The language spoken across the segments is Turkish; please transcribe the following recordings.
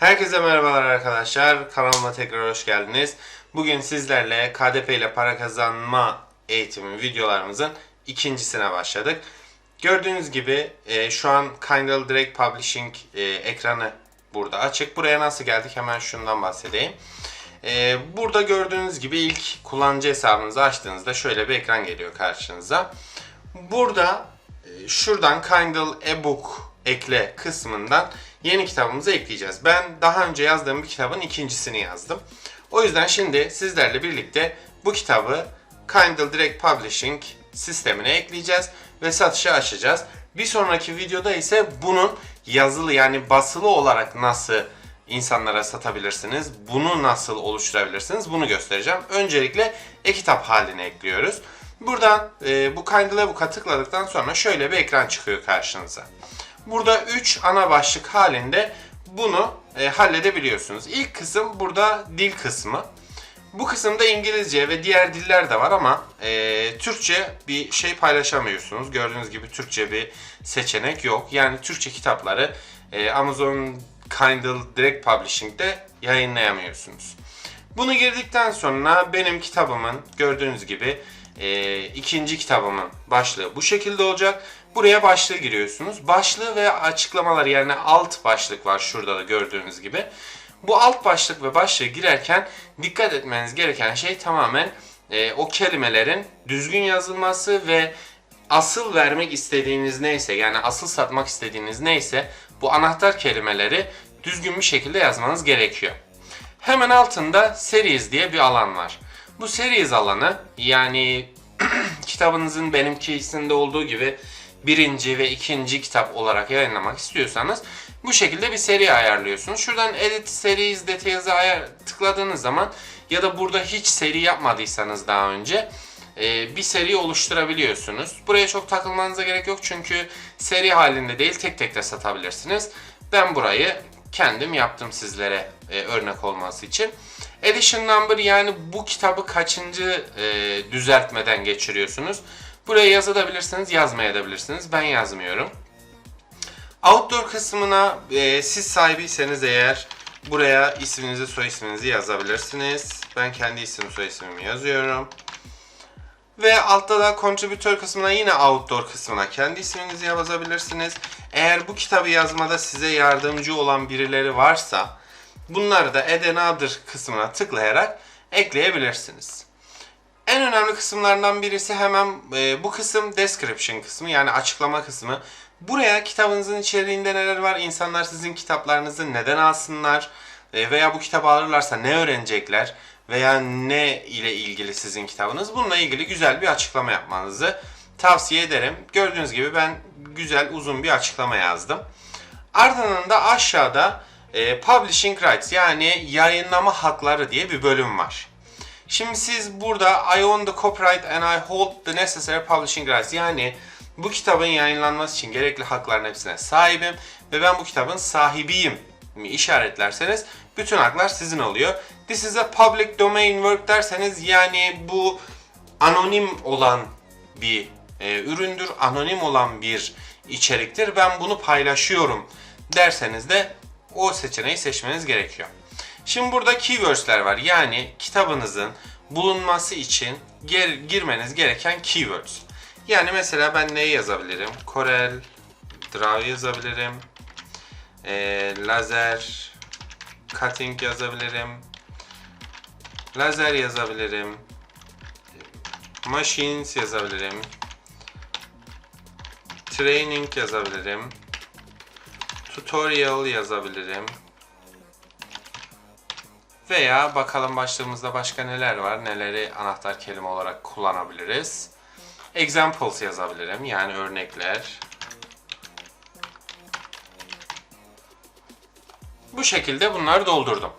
Herkese merhabalar arkadaşlar. Kanalıma tekrar hoş geldiniz. Bugün sizlerle KDP ile para kazanma eğitimi videolarımızın ikincisine başladık. Gördüğünüz gibi e, şu an Kindle Direct Publishing e, ekranı burada açık. Buraya nasıl geldik hemen şundan bahsedeyim. E, burada gördüğünüz gibi ilk kullanıcı hesabınızı açtığınızda şöyle bir ekran geliyor karşınıza. Burada şuradan Kindle ebook ekle kısmından yeni kitabımızı ekleyeceğiz. Ben daha önce yazdığım bir kitabın ikincisini yazdım. O yüzden şimdi sizlerle birlikte bu kitabı Kindle Direct Publishing sistemine ekleyeceğiz ve satışa açacağız. Bir sonraki videoda ise bunun yazılı yani basılı olarak nasıl insanlara satabilirsiniz, bunu nasıl oluşturabilirsiniz bunu göstereceğim. Öncelikle e-kitap haline ekliyoruz. Buradan e, bu Kindle Ebook'a tıkladıktan sonra şöyle bir ekran çıkıyor karşınıza. Burada 3 ana başlık halinde bunu e, halledebiliyorsunuz. İlk kısım burada dil kısmı. Bu kısımda İngilizce ve diğer diller de var ama e, Türkçe bir şey paylaşamıyorsunuz. Gördüğünüz gibi Türkçe bir seçenek yok. Yani Türkçe kitapları e, Amazon Kindle Direct Publishing'de yayınlayamıyorsunuz. Bunu girdikten sonra benim kitabımın gördüğünüz gibi e, ikinci kitabımın başlığı bu şekilde olacak. Buraya başlığı giriyorsunuz. Başlığı ve açıklamalar yani alt başlık var şurada da gördüğünüz gibi. Bu alt başlık ve başlığı girerken dikkat etmeniz gereken şey tamamen e, o kelimelerin düzgün yazılması ve asıl vermek istediğiniz neyse yani asıl satmak istediğiniz neyse bu anahtar kelimeleri düzgün bir şekilde yazmanız gerekiyor. Hemen altında series diye bir alan var. Bu series alanı yani kitabınızın benimkisinde olduğu gibi birinci ve ikinci kitap olarak yayınlamak istiyorsanız bu şekilde bir seri ayarlıyorsunuz. Şuradan Edit Series Details'e tıkladığınız zaman ya da burada hiç seri yapmadıysanız daha önce e, bir seri oluşturabiliyorsunuz. Buraya çok takılmanıza gerek yok çünkü seri halinde değil tek tek de satabilirsiniz. Ben burayı kendim yaptım sizlere e, örnek olması için. Edition number yani bu kitabı kaçıncı e, düzeltmeden geçiriyorsunuz. Buraya yazabilirsiniz, yazmayabilirsiniz. Ben yazmıyorum. Outdoor kısmına e, siz sahibiyseniz eğer buraya isminizi, soy isminizi yazabilirsiniz. Ben kendi isim, soy ismimi yazıyorum. Ve altta da contributor kısmına yine outdoor kısmına kendi isminizi yazabilirsiniz. Eğer bu kitabı yazmada size yardımcı olan birileri varsa bunları da add another kısmına tıklayarak ekleyebilirsiniz. En önemli kısımlardan birisi hemen e, bu kısım description kısmı yani açıklama kısmı. Buraya kitabınızın içeriğinde neler var, insanlar sizin kitaplarınızı neden alsınlar e, veya bu kitabı alırlarsa ne öğrenecekler veya ne ile ilgili sizin kitabınız bununla ilgili güzel bir açıklama yapmanızı tavsiye ederim. Gördüğünüz gibi ben güzel uzun bir açıklama yazdım. Ardından da aşağıda e, Publishing Rights yani yayınlama hakları diye bir bölüm var. Şimdi siz burada I own the copyright and I hold the necessary publishing rights yani bu kitabın yayınlanması için gerekli hakların hepsine sahibim ve ben bu kitabın sahibiyim mi işaretlerseniz bütün haklar sizin oluyor. This is a public domain work derseniz yani bu anonim olan bir e, üründür, anonim olan bir içeriktir. Ben bunu paylaşıyorum derseniz de o seçeneği seçmeniz gerekiyor. Şimdi burada keywords'ler var. Yani kitabınızın bulunması için gir, girmeniz gereken keywords. Yani mesela ben neyi yazabilirim? Corel Draw yazabilirim. E, lazer cutting yazabilirim. Lazer yazabilirim. Machines yazabilirim. Training yazabilirim. Tutorial yazabilirim. Veya bakalım başlığımızda başka neler var, neleri anahtar kelime olarak kullanabiliriz. Examples yazabilirim, yani örnekler. Bu şekilde bunları doldurdum.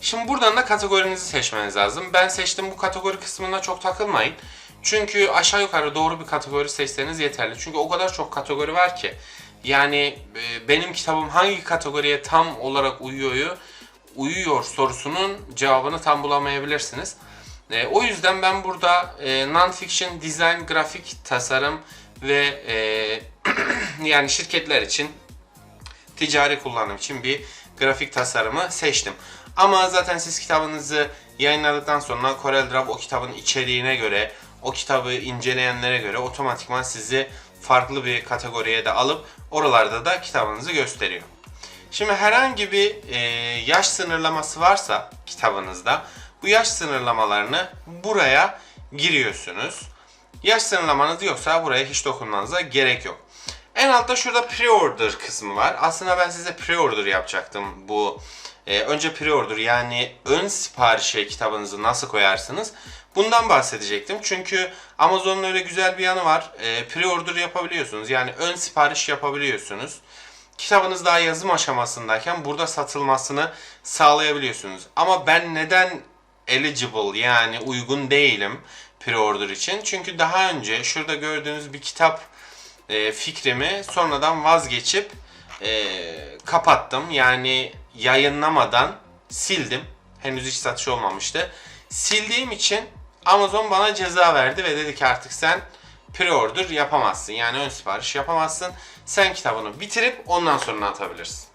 Şimdi buradan da kategorinizi seçmeniz lazım. Ben seçtim bu kategori kısmına çok takılmayın. Çünkü aşağı yukarı doğru bir kategori seçseniz yeterli. Çünkü o kadar çok kategori var ki. Yani e, benim kitabım hangi kategoriye tam olarak uyuyor uyuyor sorusunun cevabını tam bulamayabilirsiniz. E, o yüzden ben burada e, non-fiction, design, grafik, tasarım ve e, yani şirketler için ticari kullanım için bir grafik tasarımı seçtim. Ama zaten siz kitabınızı yayınladıktan sonra CorelDRAW o kitabın içeriğine göre, o kitabı inceleyenlere göre otomatikman sizi farklı bir kategoriye de alıp oralarda da kitabınızı gösteriyor. Şimdi herhangi bir e, yaş sınırlaması varsa kitabınızda bu yaş sınırlamalarını buraya giriyorsunuz. Yaş sınırlamanız yoksa buraya hiç dokunmanıza gerek yok. En altta şurada pre-order kısmı var. Aslında ben size pre-order yapacaktım bu. e, önce pre-order yani ön siparişe kitabınızı nasıl koyarsınız? Bundan bahsedecektim. Çünkü Amazon'un öyle güzel bir yanı var. E, pre-order yapabiliyorsunuz. Yani ön sipariş yapabiliyorsunuz kitabınız daha yazım aşamasındayken burada satılmasını sağlayabiliyorsunuz. Ama ben neden eligible yani uygun değilim pre-order için? Çünkü daha önce şurada gördüğünüz bir kitap e, fikrimi sonradan vazgeçip e, kapattım. Yani yayınlamadan sildim. Henüz hiç satış olmamıştı. Sildiğim için Amazon bana ceza verdi ve dedi ki artık sen pre-order yapamazsın. Yani ön sipariş yapamazsın. Sen kitabını bitirip ondan sonra atabilirsin.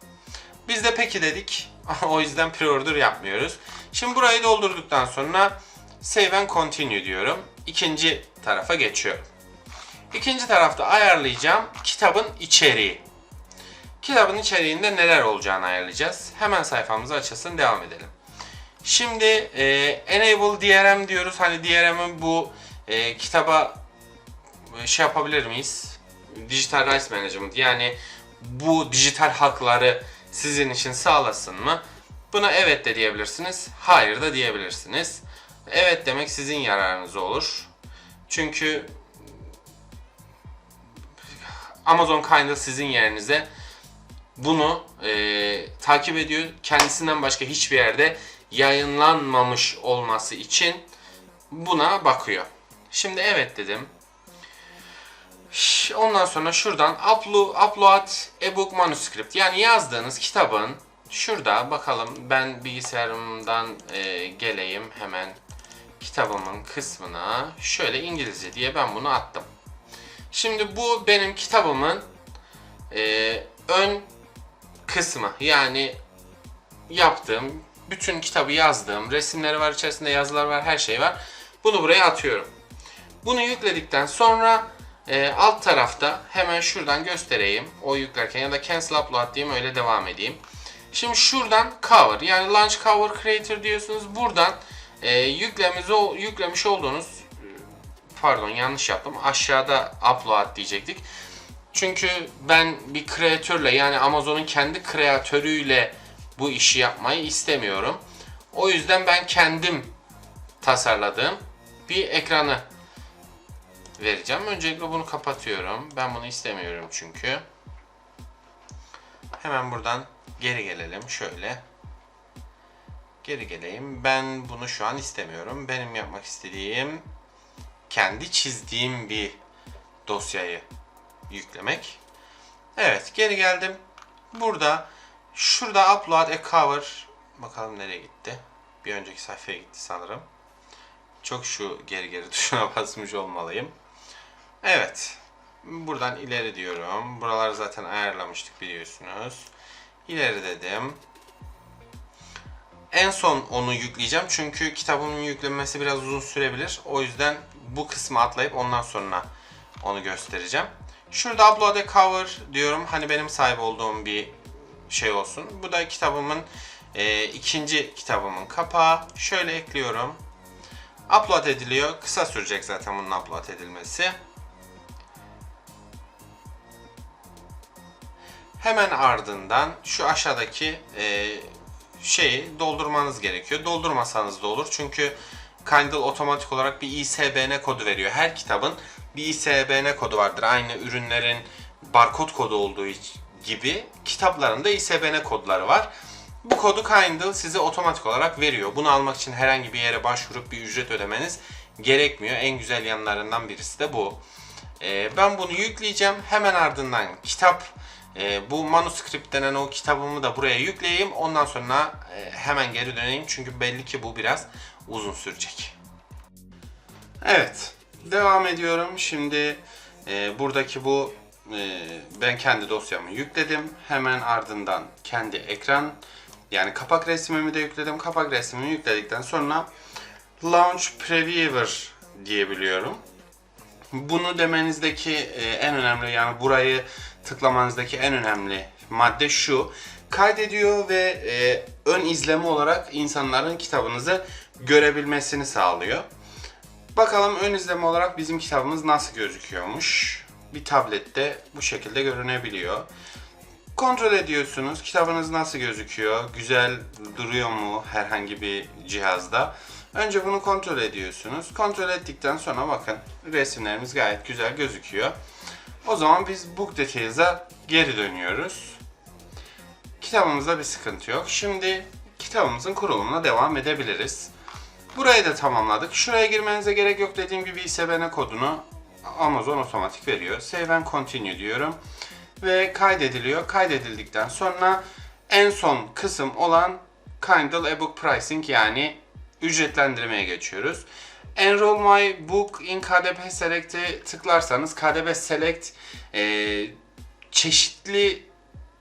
Biz de peki dedik. o yüzden pre-order yapmıyoruz. Şimdi burayı doldurduktan sonra save and continue diyorum. İkinci tarafa geçiyorum. İkinci tarafta ayarlayacağım kitabın içeriği. Kitabın içeriğinde neler olacağını ayarlayacağız. Hemen sayfamızı açılsın devam edelim. Şimdi e, enable DRM diyoruz. Hani DRM'in bu e, kitaba şey yapabilir miyiz? Digital Rights Management yani bu dijital hakları sizin için sağlasın mı? Buna evet de diyebilirsiniz, hayır da diyebilirsiniz. Evet demek sizin yararınıza olur. Çünkü Amazon Kindle sizin yerinize bunu e, takip ediyor. Kendisinden başka hiçbir yerde yayınlanmamış olması için buna bakıyor. Şimdi evet dedim. Ondan sonra şuradan upload, upload ebook manuscript yani yazdığınız kitabın şurada bakalım ben bilgisayarımdan e, geleyim hemen kitabımın kısmına şöyle İngilizce diye ben bunu attım. Şimdi bu benim kitabımın e, ön kısmı yani yaptığım bütün kitabı yazdığım resimleri var içerisinde yazılar var her şey var. Bunu buraya atıyorum. Bunu yükledikten sonra e, alt tarafta hemen şuradan göstereyim. O yüklerken ya da cancel upload diyeyim öyle devam edeyim. Şimdi şuradan cover yani launch cover creator diyorsunuz. Buradan e, yüklemizi, yüklemiş olduğunuz pardon yanlış yaptım. Aşağıda upload diyecektik. Çünkü ben bir kreatörle yani Amazon'un kendi kreatörüyle bu işi yapmayı istemiyorum. O yüzden ben kendim tasarladığım bir ekranı vereceğim. Öncelikle bunu kapatıyorum. Ben bunu istemiyorum çünkü. Hemen buradan geri gelelim şöyle. Geri geleyim. Ben bunu şu an istemiyorum. Benim yapmak istediğim kendi çizdiğim bir dosyayı yüklemek. Evet, geri geldim. Burada şurada upload a cover bakalım nereye gitti? Bir önceki sayfaya gitti sanırım. Çok şu geri geri tuşuna basmış olmalıyım. Evet. Buradan ileri diyorum. Buraları zaten ayarlamıştık biliyorsunuz. İleri dedim. En son onu yükleyeceğim çünkü kitabımın yüklenmesi biraz uzun sürebilir. O yüzden bu kısmı atlayıp ondan sonra onu göstereceğim. Şurada upload a cover diyorum. Hani benim sahip olduğum bir şey olsun. Bu da kitabımın e, ikinci kitabımın kapağı. Şöyle ekliyorum. Upload ediliyor. Kısa sürecek zaten bunun upload edilmesi. Hemen ardından şu aşağıdaki e, şeyi doldurmanız gerekiyor. Doldurmasanız da olur. Çünkü Kindle otomatik olarak bir ISBN kodu veriyor. Her kitabın bir ISBN kodu vardır. Aynı ürünlerin barkod kodu olduğu gibi kitapların da ISBN kodları var. Bu kodu Kindle size otomatik olarak veriyor. Bunu almak için herhangi bir yere başvurup bir ücret ödemeniz gerekmiyor. En güzel yanlarından birisi de bu. Ee, ben bunu yükleyeceğim. Hemen ardından kitap e, bu manuskript denen o kitabımı da buraya yükleyeyim. Ondan sonra e, hemen geri döneyim. Çünkü belli ki bu biraz uzun sürecek. Evet. Devam ediyorum. Şimdi e, buradaki bu e, ben kendi dosyamı yükledim. Hemen ardından kendi ekran yani kapak resmimi de yükledim. Kapak resmimi yükledikten sonra Launch Previewer diyebiliyorum. Bunu demenizdeki en önemli yani burayı tıklamanızdaki en önemli madde şu. Kaydediyor ve e, ön izleme olarak insanların kitabınızı görebilmesini sağlıyor. Bakalım ön izleme olarak bizim kitabımız nasıl gözüküyormuş. Bir tablette bu şekilde görünebiliyor. Kontrol ediyorsunuz kitabınız nasıl gözüküyor, güzel duruyor mu herhangi bir cihazda. Önce bunu kontrol ediyorsunuz. Kontrol ettikten sonra bakın resimlerimiz gayet güzel gözüküyor. O zaman biz Book Details'a geri dönüyoruz. Kitabımızda bir sıkıntı yok. Şimdi kitabımızın kurulumuna devam edebiliriz. Burayı da tamamladık. Şuraya girmenize gerek yok. Dediğim gibi ISBN kodunu Amazon otomatik veriyor. Save and Continue diyorum. Ve kaydediliyor. Kaydedildikten sonra en son kısım olan Kindle ebook pricing yani ücretlendirmeye geçiyoruz. Enroll my book in KDP Select'e tıklarsanız KDP Select e, çeşitli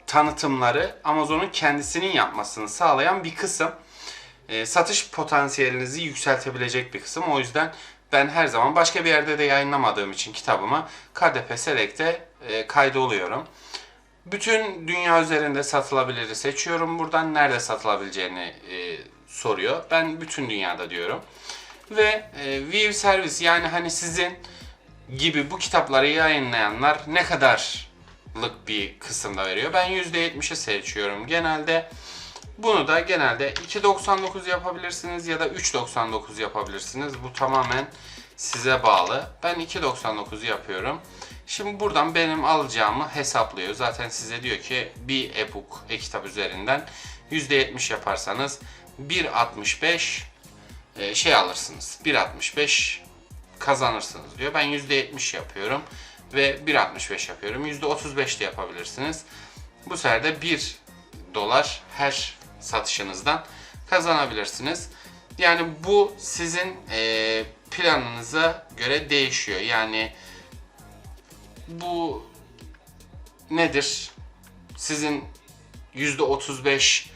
tanıtımları Amazon'un kendisinin yapmasını sağlayan bir kısım. E, satış potansiyelinizi yükseltebilecek bir kısım. O yüzden ben her zaman başka bir yerde de yayınlamadığım için kitabıma KDP Select'e e, kaydoluyorum. Bütün dünya üzerinde satılabiliri seçiyorum. Buradan nerede satılabileceğini e, soruyor. Ben bütün dünyada diyorum. Ve e, View Service yani hani sizin gibi bu kitapları yayınlayanlar ne kadarlık bir kısımda veriyor. Ben %70'i seçiyorum genelde. Bunu da genelde 2.99 yapabilirsiniz ya da 3.99 yapabilirsiniz. Bu tamamen size bağlı. Ben 2.99 yapıyorum. Şimdi buradan benim alacağımı hesaplıyor. Zaten size diyor ki bir e-book, e-kitap üzerinden %70 yaparsanız 1.65 e, şey alırsınız. 1.65 kazanırsınız diyor. Ben %70 yapıyorum ve 1.65 yapıyorum. %35 de yapabilirsiniz. Bu sefer de 1 dolar her satışınızdan kazanabilirsiniz. Yani bu sizin e, planınıza göre değişiyor. Yani bu nedir? Sizin %35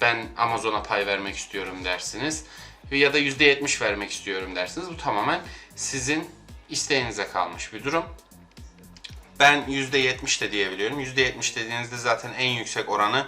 ben Amazon'a pay vermek istiyorum dersiniz. Ya da %70 vermek istiyorum dersiniz. Bu tamamen sizin isteğinize kalmış bir durum. Ben %70 de diyebiliyorum. %70 dediğinizde zaten en yüksek oranı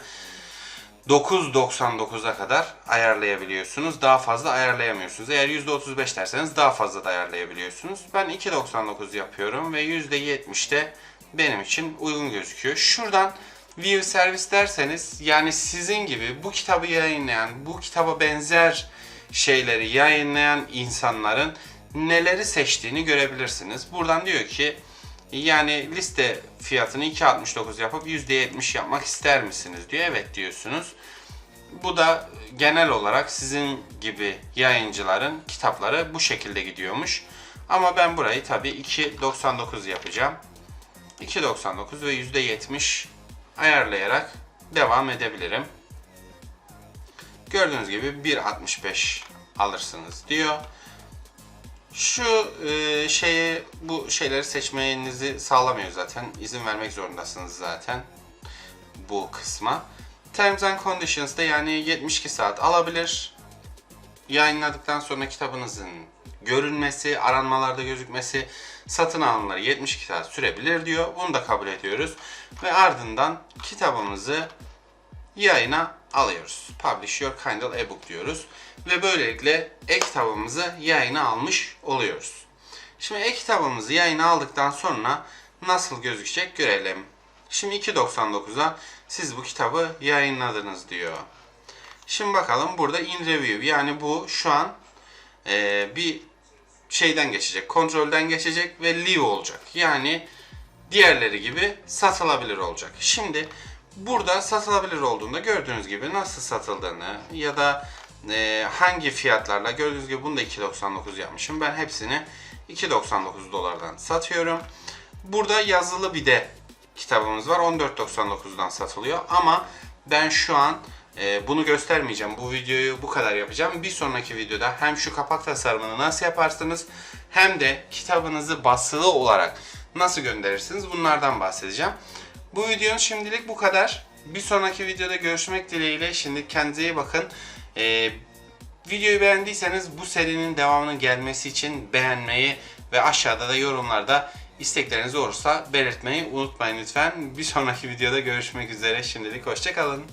9.99'a kadar ayarlayabiliyorsunuz. Daha fazla ayarlayamıyorsunuz. Eğer %35 derseniz daha fazla da ayarlayabiliyorsunuz. Ben 2.99 yapıyorum ve %70 de benim için uygun gözüküyor. Şuradan View Service derseniz yani sizin gibi bu kitabı yayınlayan, bu kitaba benzer şeyleri yayınlayan insanların neleri seçtiğini görebilirsiniz. Buradan diyor ki yani liste fiyatını 2.69 yapıp %70 yapmak ister misiniz diyor. Evet diyorsunuz. Bu da genel olarak sizin gibi yayıncıların kitapları bu şekilde gidiyormuş. Ama ben burayı tabii 2.99 yapacağım. 2.99 ve %70 ayarlayarak devam edebilirim. Gördüğünüz gibi 1.65 alırsınız diyor. Şu e, şeyi bu şeyleri seçmenizi sağlamıyor zaten. İzin vermek zorundasınız zaten bu kısma. Terms and Conditions'da yani 72 saat alabilir. Yayınladıktan sonra kitabınızın görünmesi, aranmalarda gözükmesi, satın alımları 72 saat sürebilir diyor. Bunu da kabul ediyoruz. Ve ardından kitabımızı yayına alıyoruz. Publish your Kindle ebook diyoruz. Ve böylelikle e-kitabımızı yayına almış oluyoruz. Şimdi e-kitabımızı yayına aldıktan sonra nasıl gözükecek görelim. Şimdi 2.99'a siz bu kitabı yayınladınız diyor. Şimdi bakalım burada in review yani bu şu an e, bir şeyden geçecek, kontrolden geçecek ve live olacak. Yani diğerleri gibi satılabilir olacak. Şimdi burada satılabilir olduğunda gördüğünüz gibi nasıl satıldığını ya da e, hangi fiyatlarla gördüğünüz gibi bunu da 2.99 yapmışım. Ben hepsini 2.99 dolardan satıyorum. Burada yazılı bir de kitabımız var. 14.99'dan satılıyor ama ben şu an e, bunu göstermeyeceğim. Bu videoyu bu kadar yapacağım. Bir sonraki videoda hem şu kapak tasarımını nasıl yaparsınız hem de kitabınızı basılı olarak nasıl gönderirsiniz bunlardan bahsedeceğim. Bu videonun şimdilik bu kadar. Bir sonraki videoda görüşmek dileğiyle. Şimdi kendinize iyi bakın. Ee, videoyu beğendiyseniz bu serinin devamının gelmesi için beğenmeyi ve aşağıda da yorumlarda istekleriniz olursa belirtmeyi unutmayın lütfen. Bir sonraki videoda görüşmek üzere. Şimdilik hoşçakalın.